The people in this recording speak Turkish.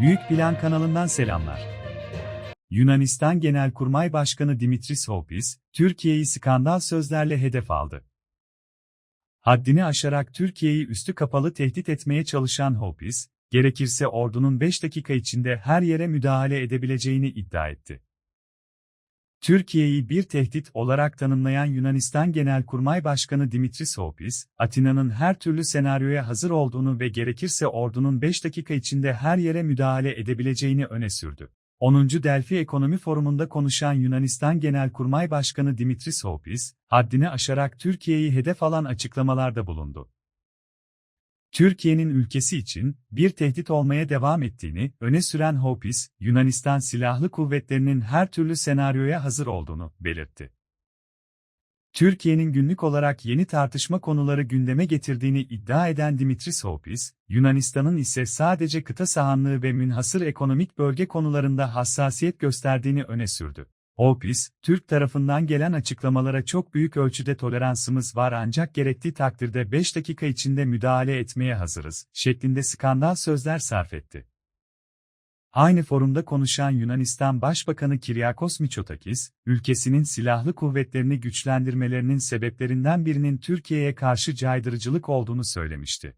Büyük Plan kanalından selamlar. Yunanistan Genelkurmay Başkanı Dimitris Houpis, Türkiye'yi skandal sözlerle hedef aldı. Haddini aşarak Türkiye'yi üstü kapalı tehdit etmeye çalışan Houpis, gerekirse ordunun 5 dakika içinde her yere müdahale edebileceğini iddia etti. Türkiye'yi bir tehdit olarak tanımlayan Yunanistan Genelkurmay Başkanı Dimitris Houpis, Atina'nın her türlü senaryoya hazır olduğunu ve gerekirse ordunun 5 dakika içinde her yere müdahale edebileceğini öne sürdü. 10. Delphi Ekonomi Forumu'nda konuşan Yunanistan Genelkurmay Başkanı Dimitris Houpis, haddini aşarak Türkiye'yi hedef alan açıklamalarda bulundu. Türkiye'nin ülkesi için bir tehdit olmaya devam ettiğini öne süren Houpis, Yunanistan Silahlı Kuvvetleri'nin her türlü senaryoya hazır olduğunu belirtti. Türkiye'nin günlük olarak yeni tartışma konuları gündeme getirdiğini iddia eden Dimitris Houpis, Yunanistan'ın ise sadece kıta sahanlığı ve münhasır ekonomik bölge konularında hassasiyet gösterdiğini öne sürdü. Houpis, Türk tarafından gelen açıklamalara çok büyük ölçüde toleransımız var ancak gerektiği takdirde 5 dakika içinde müdahale etmeye hazırız, şeklinde skandal sözler sarf etti. Aynı forumda konuşan Yunanistan Başbakanı Kyriakos Mitsotakis, ülkesinin silahlı kuvvetlerini güçlendirmelerinin sebeplerinden birinin Türkiye'ye karşı caydırıcılık olduğunu söylemişti.